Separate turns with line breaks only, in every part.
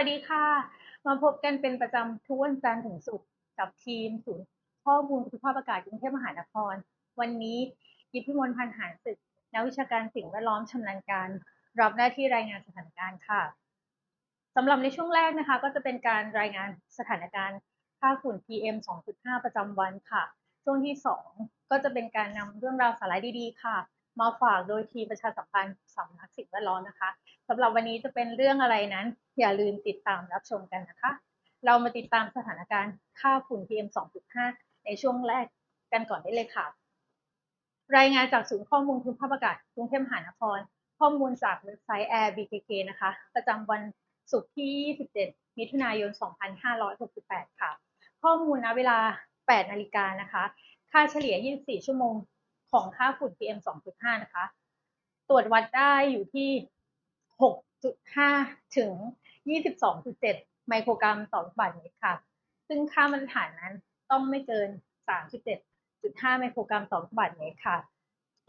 วัสดีค่ะ
มาพบกันเป็นประจำทุกวันจันทร์ถึงศุกร์กับทีมศูนย์ข้อมูลคุณภาพอากาศกรุงเทพมหานคร วันนี้ยิพิมลพันธ์หานศึกนักวิชาการสิ่งแวดล้อมชำนาญการ รับหน้าที่รายงานสถานการณ์ค่ะสำหรับในช่วงแรกนะคะ ก็จะเป็นการรายงานสถานการณ์ค่าฝุ่น PM 2.5 ประจำวันค่ะ ช่วงที่ 2 ก็จะเป็นการนำเรื่องราวสาระดีๆ ค่ะ มาฝากโดยทีมประชาสัมพันธ์สำนักสิ่งแวดล้อมนะคะ สำหรับวันนี้จะเป็นเรื่องอะไรนั้น อย่าลืมติดตามรับชมกันนะคะ เรามาติดตามสถานการณ์ค่าฝุ่น PM 2.5 ในช่วงแรกกันก่อนได้เลยค่ะ รายงานจากศูนย์ข้อมูลคุณภาพอากาศกรุงเทพมหานคร ข้อมูลจากเว็บไซต์ Air BKK นะคะ ประจำวันศุกร์ที่ 27 มิถุนายน 2568 ค่ะ ข้อมูลณเวลา 8 นาฬิกานะคะ ค่าเฉลี่ย 24 ชั่วโมงของค่าฝุ่น PM 2.5 นะคะ ตรวจวัดได้อยู่ที่ 6.5 ถึง 22.7 ไมโครกรัมต่อลูกบาศก์เมตรค่ะ ซึ่งค่ามาตรฐานนั้นต้องไม่เกิน 37.5 ไมโครกรัมต่อลูกบาศก์เมตรค่ะ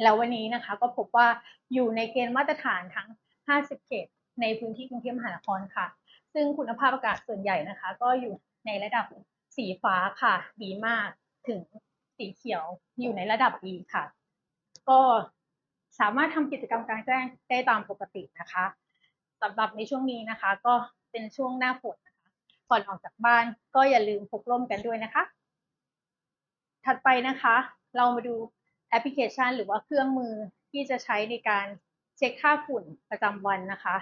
แล้ววันนี้นะคะก็พบว่าอยู่ในเกณฑ์มาตรฐานทั้ง 50 เขต ในพื้นที่กรุงเทพมหานครค่ะ ซึ่งคุณภาพอากาศส่วนใหญ่นะคะ ก็อยู่ในระดับสีฟ้าค่ะ ดีมาก ถึงสีเขียวอยู่ในระดับดีค่ะ ก็ สามารถทำกิจกรรมกลางแจ้งได้ตามปกตินะคะสำหรับในช่วงนี้นะคะ ก็เป็นช่วงหน้าฝนนะคะก่อนออกจากบ้านก็อย่าลืมพกร่มกันด้วยนะคะ ถัดไปนะคะ เรามาดูแอปพลิเคชัน หรือว่าเครื่องมือที่จะใช้ในการเช็คค่าฝุ่นประจำวันนะคะ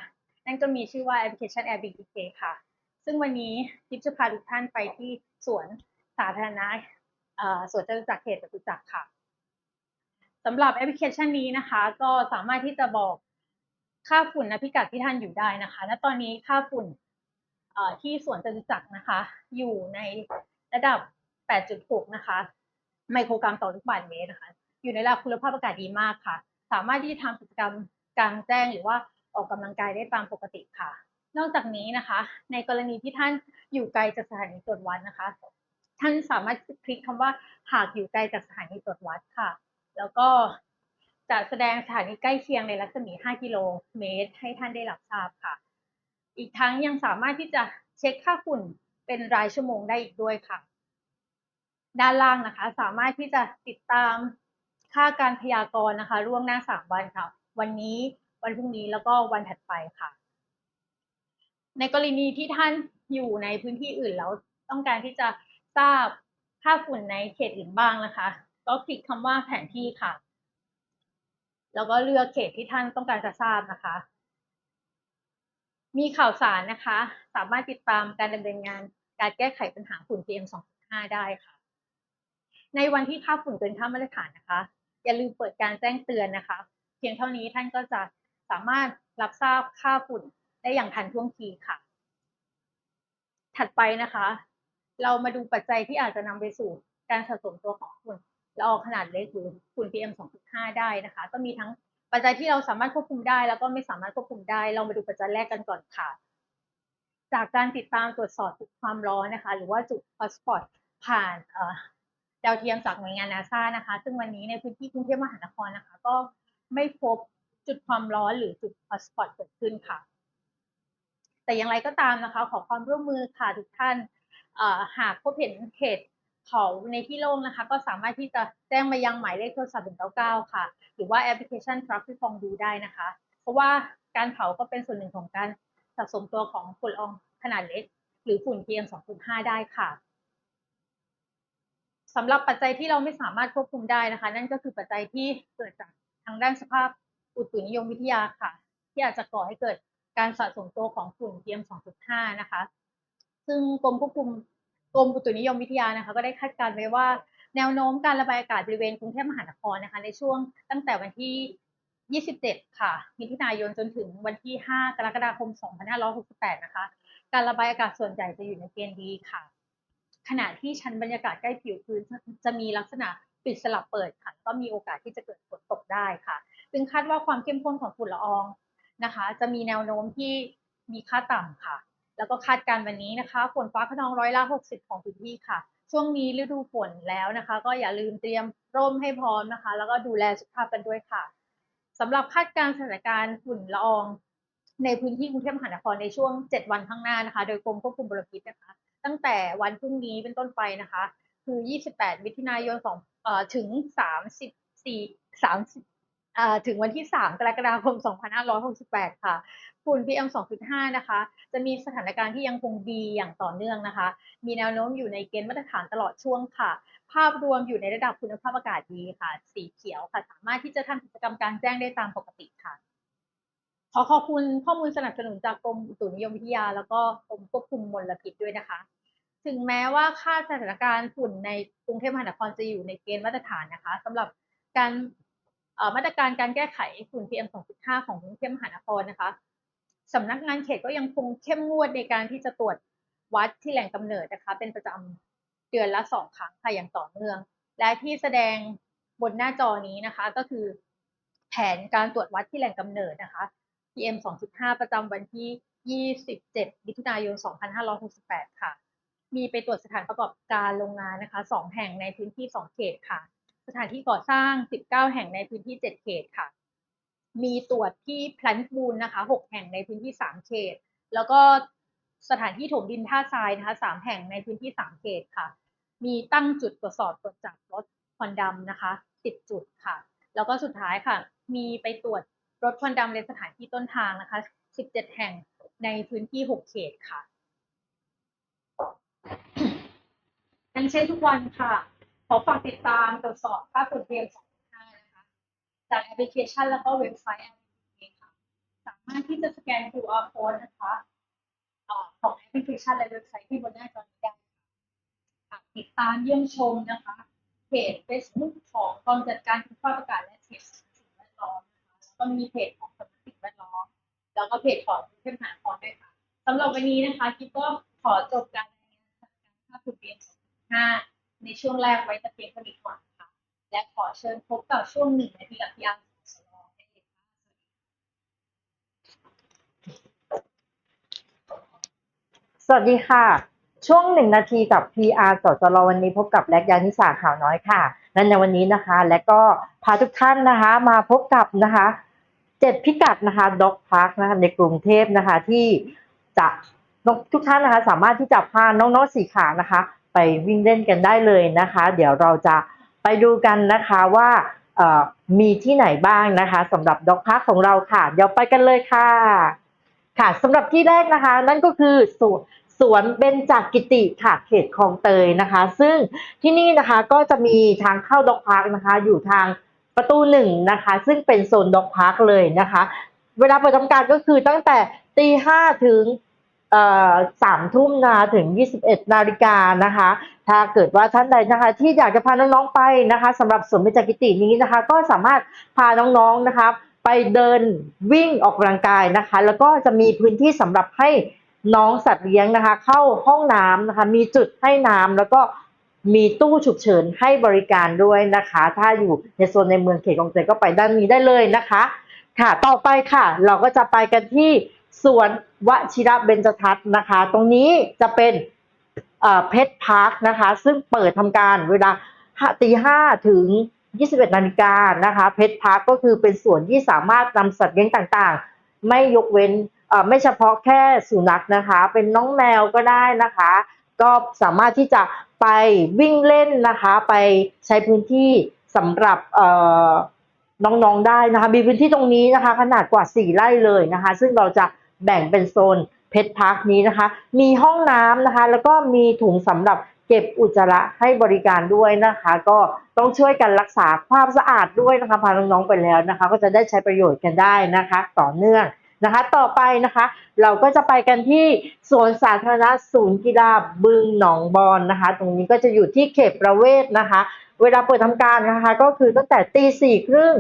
นั่นก็มีชื่อว่าแอปพลิเคชัน AirBK ค่ะ ซึ่งวันนี้ทิพจะพาทุกท่านไปที่สวนสาธารณะสวนจตุจักรเขตจตุจักรค่ะ สำหรับแอปพลิเคชันนี้นะคะ ก็สามารถที่จะบอกค่าฝุ่นณพิกัดที่ท่านอยู่ได้นะคะ และตอนนี้ค่าฝุ่นที่สวนจตุจักรนะคะ อยู่ในระดับ 8.6 นะคะ ไมโครกรัมต่อลูกบาศก์เมตรนะคะ อยู่ในระดับคุณภาพอากาศดีมากค่ะ สามารถที่จะทำกิจกรรมกลางแจ้งหรือว่าออกกำลังกายได้ตามปกติค่ะ นอกจากนี้นะคะ ในกรณีที่ท่านอยู่ไกลจากสถานีตรวจวัดนะคะ ท่านสามารถคลิกคำว่าหากอยู่ไกลจากสถานีตรวจวัดค่ะ แล้วก็จะแสดงสถานีใกล้เคียงในรัศมี 5 กิโลเมตร ให้ท่านได้รับทราบค่ะ อีกทั้งยังสามารถที่จะเช็คค่าฝุ่นเป็นรายชั่วโมงได้อีกด้วยค่ะ ด้านล่างนะคะ สามารถที่จะติดตามค่าการพยากรณ์นะคะล่วงหน้า 3 วันค่ะ วันนี้วันพรุ่งนี้แล้วก็วันถัดไปค่ะ ในกรณีที่ท่านอยู่ในพื้นที่อื่นแล้วต้องการที่จะทราบค่าฝุ่นในเขตอื่นบ้างนะคะ ก็คลิกคำว่าแผนที่ค่ะ แล้วก็เลือกเขตที่ท่านต้องการจะทราบนะคะ มีข่าวสารนะคะ สามารถติดตามการดำเนินงานการแก้ไขปัญหาฝุ่น PM 2.5 ได้ค่ะ ในวันที่ค่าฝุ่นเกินค่ามาตรฐานนะคะ อย่าลืมเปิดการแจ้งเตือนนะคะ เพียงเท่านี้ท่านก็จะสามารถรับทราบค่าฝุ่นได้อย่างทันท่วงทีค่ะ ถัดไปนะคะ เรามาดูปัจจัยที่อาจจะนำไปสู่การสะสมตัวของฝุ่น ละอองขนาดเล็กหรือฝุ่น PM 2.5 ได้นะคะ ก็มีทั้งปัจจัยที่เราสามารถควบคุมได้ แล้วก็ไม่สามารถควบคุมได้ เรามาดูปัจจัยแรกกันก่อนค่ะ จากการติดตามตรวจสอบจุดความร้อนนะคะ หรือว่าจุด hotspot ผ่านดาวเทียมจากหน่วยงานนาซานะคะ ซึ่งวันนี้ในพื้นที่กรุงเทพมหานครนะคะ ก็ไม่พบจุดความร้อนหรือจุด hotspot เกิดขึ้นค่ะ แต่อย่างไรก็ตามนะคะ ขอความร่วมมือค่ะทุกท่านหากพบเห็นเหตุ เผาในที่โล่งนะคะ ก็สามารถที่จะแจ้งมายังหมายเลขโทรศัพท์ 199 ค่ะ หรือว่าแอปพลิเคชัน Traffic ฟองดูได้นะคะ เพราะว่าการเผาก็เป็นส่วนหนึ่งของการสะสมตัวของฝุ่นละอองขนาดเล็ก หรือฝุ่น PM 2.5 ได้ค่ะสำหรับปัจจัยที่เราไม่สามารถควบคุมได้นะคะ นั่นก็คือปัจจัยที่เกิดจากทางด้านสภาพอุตุนิยมวิทยาค่ะ ที่อาจจะก่อให้เกิดการสะสมตัวของฝุ่น PM 2.5 นะคะ ซึ่งกรมควบคุม กรมอุตุนิยมวิทยานะคะ ก็ได้คาดการณ์ไว้ว่า แนวโน้มการระบายอากาศบริเวณกรุงเทพมหานครนะคะ ในช่วงตั้งแต่วันที่ 27 ค่ะ มิถุนายนจนถึงวันที่ 5 กรกฎาคม 2568 นะคะ การระบายอากาศส่วนใหญ่จะอยู่ในเกณฑ์ดีค่ะ ขณะที่ชั้นบรรยากาศใกล้ผิวพื้นจะมีลักษณะปิดสลับเปิดค่ะ ก็มีโอกาสที่จะเกิดฝนตกได้ค่ะซึ่งคาดว่าความเข้มข้นของฝุ่นละอองนะคะ จะมีแนวโน้มที่มีค่าต่ำค่ะ แล้วก็คาดการณ์วันนี้นะคะฝนฟ้าขนองร้อยละ 60 ของพื้นที่ค่ะ ช่วงนี้ฤดูฝนแล้วนะคะ ก็อย่าลืมเตรียมร่มให้พร้อมนะคะ แล้วก็ดูแลสุขภาพกันด้วยค่ะสำหรับคาดการณ์สถานการณ์ฝุ่นละออง ในพื้นที่กรุงเทพมหานครในช่วง 7 วันข้างหน้านะคะ โดยกรมควบคุมมลพิษนะคะ ตั้งแต่วันพรุ่งนี้เป็นต้นไปนะคะ คือ 28 มิถุนายน2เอ่อถึง 34 30เอ่อถึงวันที่ 3 กรกฎาคม 2568 ค่ะ ฝุ่น PM 2.5 นะคะ จะมีสถานการณ์ที่ยังคงดีอย่างต่อเนื่องนะคะ มีแนวโน้มอยู่ในเกณฑ์มาตรฐานตลอดช่วงค่ะ ภาพรวมอยู่ในระดับคุณภาพอากาศดีค่ะ สีเขียวค่ะ สามารถที่จะทำกิจกรรมกลารแจ้งได้ตามปกติค่ะ ขอขอบคุณข้อมูลสนับสนุนจากกรมอุตุนิยมวิทยา แล้วก็กรมควบคุมมลพิษด้วยนะคะ ถึงแม้ว่าค่าสถานการณ์ฝุ่นในกรุงเทพมหานครจะอยู่ในเกณฑ์มาตรฐานนะคะสำหรับการมาตรการการแก้ไขฝุ่น PM 2.5 ของกรุงเทพมหานครนะคะ สำนักงานเขตก็ยังคงเข้มงวดในการที่จะตรวจวัดที่แหล่งกำเนิดนะคะ เป็นประจำเดือนละสองครั้งค่ะอย่างต่อเนื่อง และที่แสดงบนหน้าจอนี้นะคะ ก็คือแผนการตรวจวัดที่แหล่งกำเนิดนะคะ PM 2.5 ประจำวันที่ 27 มิถุนายน 2568 ค่ะ มีไปตรวจสถานประกอบการโรงงานนะคะสองแห่งในพื้นที่สองเขตค่ะ สถานที่ก่อสร้าง 19 แห่งในพื้นที่ 7 เขตค่ะ มีตรวจที่แพลนต์บูลนะคะ 6 แห่งในพื้นที่ 3 เขต แล้วก็สถานที่ถมดินท่าทรายนะคะ 3 แห่งในพื้นที่ 3 เขตค่ะ มีตั้งจุดตรวจสอบตรวจจับรถควันดำนะคะ 10 จุดค่ะ แล้วก็สุดท้ายค่ะ มีไปตรวจรถควันดำในสถานที่ต้นทางนะคะ 17 แห่งในพื้นที่ 6 เขตค่ะดังเช่นทุกวันค่ะ ขอฝากติดตามตรวจสอบค่าฝุ่น PM 2.5นะคะ จากแอปพลิเคชันแล้วก็เว็บไซต์แอปเคชันค่ะ สามารถที่จะสแกน QR code นะคะของแอปพลิเคชันและเว็บไซต์ที่บนหน้าจอนี้ได้ติดตามเยี่ยมชมนะคะเพจ Facebook ของกองจัดการคุณภาพอากาศและเทคสิ่งแวดล้อมนะคะแล้วก็มีเพจของสำนักสิ่งแวดล้อม แล้วก็เพจของกรุงเทพมหานครด้วยค่ะสำหรับวันนี้นะคะกิ๊บก็ขอจบการรายงานาการณ์ค่าฝุ่น PM 2.5ในช่วงแรกไว้แต่เพียงเท่านี้ก่อน และขอเชิญพบกับช่วงหนึ่งนาทีกับพี่อาร์สลองได้เลยสวัสดีค่ะ
สวัสดีค่ะ ช่วงหนึ่งนาทีกับ PR สจรวันนี้พบกับแลกยานิสาข่าวน้อยค่ะนั่นในวันนี้นะคะ และก็พาทุกท่านนะคะ มาพบกับนะคะเจ็ดพิกัดนะคะด็อกพาร์คนะคะในกรุงเทพนะคะที่จะทุกท่านนะคะ สามารถที่จะพาน้องๆสีขานะคะ ไปวิ่งเล่นกันได้เลยนะคะ เดี๋ยวเราจะ ไปดูกันนะคะว่ามีที่ไหนบ้างนะคะสำหรับด็อกพาร์คของเราค่ะ เดี๋ยวไปกันเลยค่ะ ค่ะสำหรับที่แรกนะคะ นั่นก็คือสวนสวนเบญจกิติค่ะเขตคลองเตยนะคะ ซึ่งที่นี่นะคะก็จะมีทางเข้าด็อกพาร์คนะคะ อยู่ทางประตูหนึ่งนะคะ ซึ่งเป็นโซนด็อกพาร์คเลยนะคะ เวลาเปิดทำการก็คือตั้งแต่ตีห้าถึง สามทุ่มนะคะถึง 21 นาฬิกานะคะ ถ้าเกิดว่าท่านใดนะคะ ที่อยากจะพาน้องๆไปนะคะสำหรับสวนเบญจกิตินี้นะคะ ก็สามารถพาน้องๆนะคะไปเดินวิ่งออกกำลังกายนะคะ แล้วก็จะมีพื้นที่สำหรับให้น้องสัตว์เลี้ยงนะคะ เข้าห้องน้ำนะคะ มีจุดให้น้ำแล้วก็มีตู้ฉุกเฉินให้บริการด้วยนะคะ ถ้าอยู่ในโซนในเมืองเขตคลองเตยก็ไปด้านนี้ได้เลยนะคะ ค่ะ ต่อไปค่ะ เราก็จะไปกันที่ สวนวชิระเบญจทัศน์นะคะ ตรงนี้จะเป็นเพชรพาร์คนะคะ ซึ่งเปิดทำการเวลาตีห้าถึง 21นาฬิกานะคะ เพชรพาร์คก็คือเป็นส่วนที่สามารถนำสัตว์เลี้ยงต่างๆ ไม่ยกเว้นไม่เฉพาะแค่สุนัขนะคะ เป็นน้องแมวก็ได้นะคะ ก็สามารถที่จะไปวิ่งเล่นนะคะ ไปใช้พื้นที่สำหรับน้องๆได้นะคะ มีพื้นที่ตรงนี้นะคะ ขนาดกว่า 4 ไร่เลยนะคะ ซึ่งเราจะ แบ่งเป็นโซนเพชรพาร์คนี้นะคะ มีห้องน้ำนะคะ แล้วก็มีถุงสำหรับเก็บอุจจาระให้บริการด้วยนะคะ ก็ต้องช่วยกันรักษาความสะอาดด้วยนะคะพาน้องๆไปแล้วนะคะ ก็จะได้ใช้ประโยชน์กันได้นะคะ ต่อเนื่องนะคะ ต่อไปนะคะ เราก็จะไปกันที่สวนสาธารณะศูนย์กีฬาบึงหนองบอนนะคะ ตรงนี้ก็จะอยู่ที่เขตประเวศนะคะ เวลาเปิดทำการนะคะ ก็คือตั้งแต่ตีสี่ครึ่ง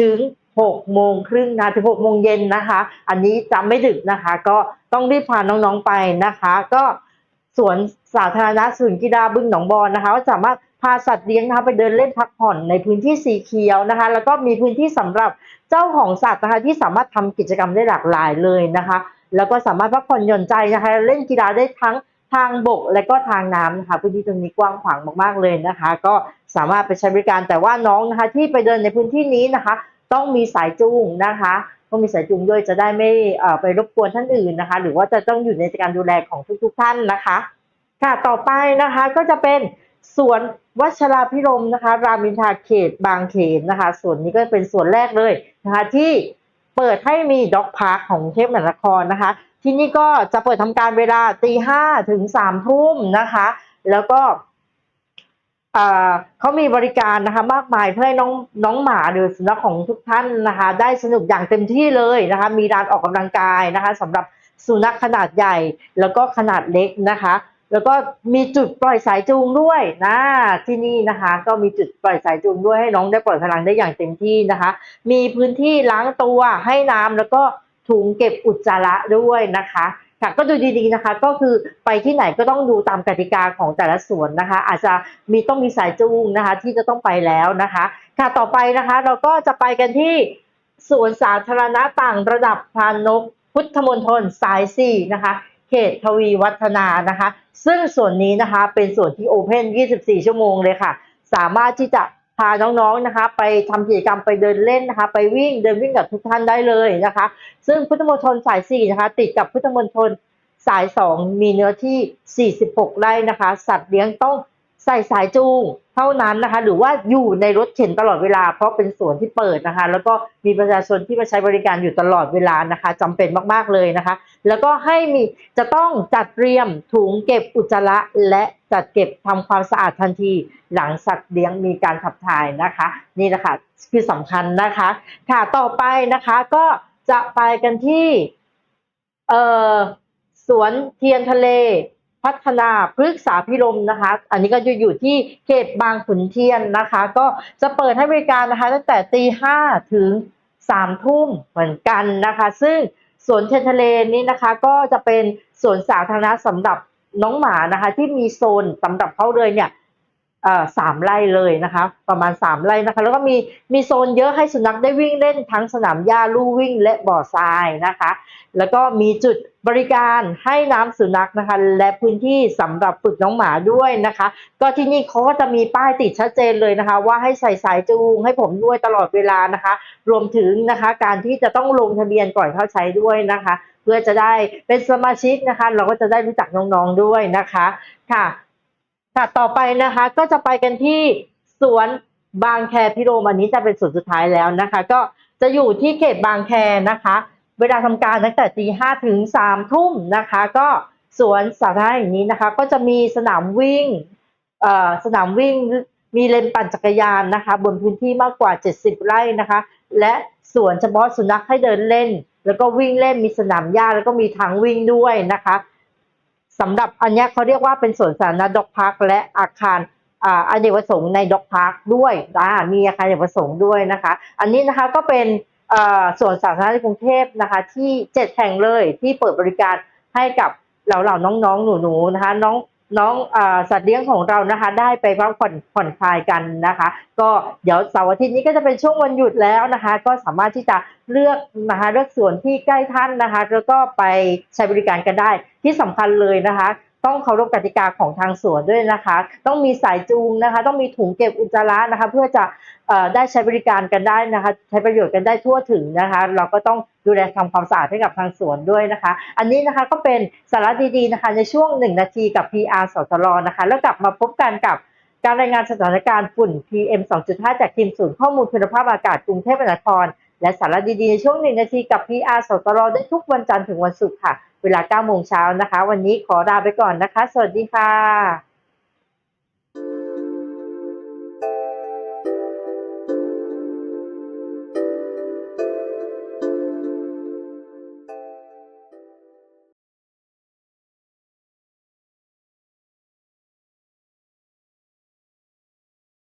ถึง 6โมงครึ่งนะถึง6โมงเย็นนะคะ อันนี้จำไม่ดึกนะคะ ก็ต้องรีบพาน้องๆไปนะคะ ก็สวนสาธารณะศูนย์กีฬาบึงหนองบอนนะคะก็สามารถพาสัตว์เลี้ยงนะคะไปเดินเล่นพักผ่อนในพื้นที่สีเขียวนะคะ แล้วก็มีพื้นที่สำหรับเจ้าของสัตว์นะคะที่สามารถทำกิจกรรมได้หลากหลายเลยนะคะ แล้วก็สามารถพักผ่อนหย่อนใจนะคะ เล่นกีฬาได้ทั้งทางบกและก็ทางน้ำนะคะพื้นที่ตรงนี้กว้างขวางมากๆเลยนะคะ ก็สามารถไปใช้บริการแต่ว่าน้องนะคะที่ไปเดินในพื้นที่นี้นะคะ ต้องมีสายจูงนะคะต้องมีสายจูงด้วยจะได้ไม่ไปรบกวนท่านอื่นนะคะ หรือว่าจะต้องอยู่ในการดูแลของทุกๆท่านนะคะ ค่ะต่อไปนะคะก็จะเป็นสวนวัชราพิรมนะคะ รามินทาเขตบางเขนนะคะส่วนนี้ก็เป็นส่วนแรกเลยนะคะที่เปิดให้มีด็อกพาร์คของกรุงเทพมหานครนะคะ ที่นี่ก็จะเปิดทำการเวลาตีห้าถึงสามทุ่มนะคะ แล้วก็ เขามีบริการนะคะมากมายเพื่อให้น้องน้องหมาหรือสุนัขของทุกท่านนะคะ ได้สนุกอย่างเต็มที่เลยนะคะ มีลานออกกำลังกายนะคะสำหรับสุนัขขนาดใหญ่แล้วก็ขนาดเล็กนะคะ แล้วก็มีจุดปล่อยสายจูงด้วยนะที่นี่นะคะ ก็มีจุดปล่อยสายจูงด้วยให้น้องได้ปล่อยพลังได้อย่างเต็มที่นะคะ มีพื้นที่ล้างตัวให้น้ำแล้วก็ถุงเก็บอุจจาระด้วยนะคะ ค่ะก็ดูดีๆนะคะ ก็คือไปที่ไหนก็ต้องดูตามกติกาของแต่ละสวนนะคะ อาจจะมีต้องมีสายจูงนะคะ ที่จะต้องไปแล้วนะคะ ค่ะต่อไปนะคะเราก็จะไปกันที่สวนสาธารณะต่างระดับพานนก พุทธมณฑลสายสี่นะคะ เขตทวีวัฒนานะคะ ซึ่งส่วนนี้นะคะเป็นส่วนที่โอเพน24 ชั่วโมงเลยค่ะ สามารถที่จะ พาน้องๆนะคะ ไปทำกิจกรรมไปเดินเล่นนะคะ ไปวิ่งเดินวิ่งกับทุกท่านได้เลยนะคะ ซึ่งพุทธมณฑลสาย4นะคะ ติดกับพุทธมณฑลสาย 2 มีเนื้อที่ 46 ไร่นะคะ สัตว์เลี้ยงต้อง ใส่สายจูงเท่านั้นนะคะ หรือว่าอยู่ในรถเข็นตลอดเวลา เพราะเป็นสวนที่เปิดนะคะ แล้วก็มีประชาชนที่มาใช้บริการอยู่ตลอดเวลานะคะจำเป็นมากๆเลยนะคะ แล้วก็ให้มีจะต้องจัดเตรียมถุงเก็บอุจจาระและจัดเก็บทำความสะอาดทันที หลังสัตว์เลี้ยงมีการขับถ่ายนะคะ นี่แหละค่ะคือสำคัญนะคะค่ะต่อไปนะคะก็จะไปกันที่เอ่อสวนเทียนทะเล พัฒนาพฤกษาพิรมนะคะ อันนี้ก็จะอยู่ที่เขตบางขุนเทียนนะคะ ก็จะเปิดให้บริการนะคะ ตั้งแต่ตีห้าถึงสามทุ่มเหมือนกันนะคะ ซึ่งสวนเทนทะเลนี้นะคะ ก็จะเป็นสวนสาธารณะสำหรับน้องหมานะคะ ที่มีโซนสำหรับเขาเลยเนี่ยสามไร่เลยนะคะ ประมาณสามไร่นะคะ แล้วก็มีมีโซนเยอะให้สุนัขได้วิ่งเล่นทั้งสนามหญ้าลู่วิ่งและบ่อทรายนะคะ แล้วก็มีจุด บริการให้น้ำสุนัขนะคะ และพื้นที่สำหรับฝึกน้องหมาด้วยนะคะ ก็ที่นี่เขาก็จะมีป้ายติดชัดเจนเลยนะคะ ว่าให้ใส่สายจูงให้ผมด้วยตลอดเวลานะคะ รวมถึงนะคะการที่จะต้องลงทะเบียนก่อนเข้าใช้ด้วยนะคะ เพื่อจะได้เป็นสมาชิกนะคะ เราก็จะได้รู้จักน้องๆด้วยนะคะค่ะค่ะต่อไปนะคะก็จะไปกันที่สวนบางแคพิโรมอันนี้จะเป็นส่วนสุดท้ายแล้วนะคะ ก็จะอยู่ที่เขตบางแคนะคะ เวลาทำการตั้งแต่ตีห้าถึงสามทุ่มนะคะ ก็สวนสาธารณะอย่งนี้นะคะ ก็จะมีสนามวิ่งสนามวิ่งมีเลนปั่นจักรยานนะคะ บนพื้นที่มากกว่า 70 ไร่นะคะ และสวนเฉพาะสุนัขให้เดินเล่น แล้วก็วิ่งเล่นมีสนามหญ้าแล้วก็มีทางวิ่งด้วยนะคะสำหรับอันนี้เขาเรียกว่าเป็นสวนสาธารณะด็อกพาร์คและอาคารอาเนกประสงค์ในด็อกพาร์คด้วยมีอาคารอเนกประสงค์ด้วยนะคะ อันนี้นะคะก็เป็น สวนสาธารณะในกรุงเทพนะคะ ที่เจ็ดแห่งเลยที่เปิดบริการให้กับเหล่าๆน้องๆ หนูๆนะคะ น้องน้องอสัตว์เลี้ยงของเรานะคะ ได้ไปพักผ่อนผ่อนคลายกันนะคะ ก็เดี๋ยวเสาร์อาทิตย์นี้ก็จะเป็นช่วงวันหยุดแล้วนะคะ ก็สามารถที่จะเลือกนะคะเลือกสวนที่ใกล้ท่านนะคะ แล้วก็ไปใช้บริการกันได้ที่สำคัญเลยนะคะ ต้องเคารพกติกาของทางสวนด้วยนะคะ ต้องมีสายจูงนะคะ ต้องมีถุงเก็บอุจจาระนะคะ เพื่อจะได้ใช้บริการกันได้นะคะ ใช้ประโยชน์กันได้ทั่วถึงนะคะ เราก็ต้องดูแลทำความสะอาดให้กับทางสวนด้วยนะคะ อันนี้นะคะก็เป็นสาระดีๆนะคะ ในช่วง 1 นาทีกับ PR สตรนะคะ แล้วกลับมาพบกันกับการรายงานสถานการณ์ฝุ่น PM 2.5 จากทีมศูนย์ข้อมูลคุณภาพอากาศกรุงเทพมหานคร และสาระดีๆในช่วง 1 นาทีกับ PR สตรได้ทุกวันจันทร์ถึงวันศุกร์ค่ะ เวลา9โมงเช้านะคะ วันนี้ขอลาไปก่อนนะคะ สวัสดีค่ะ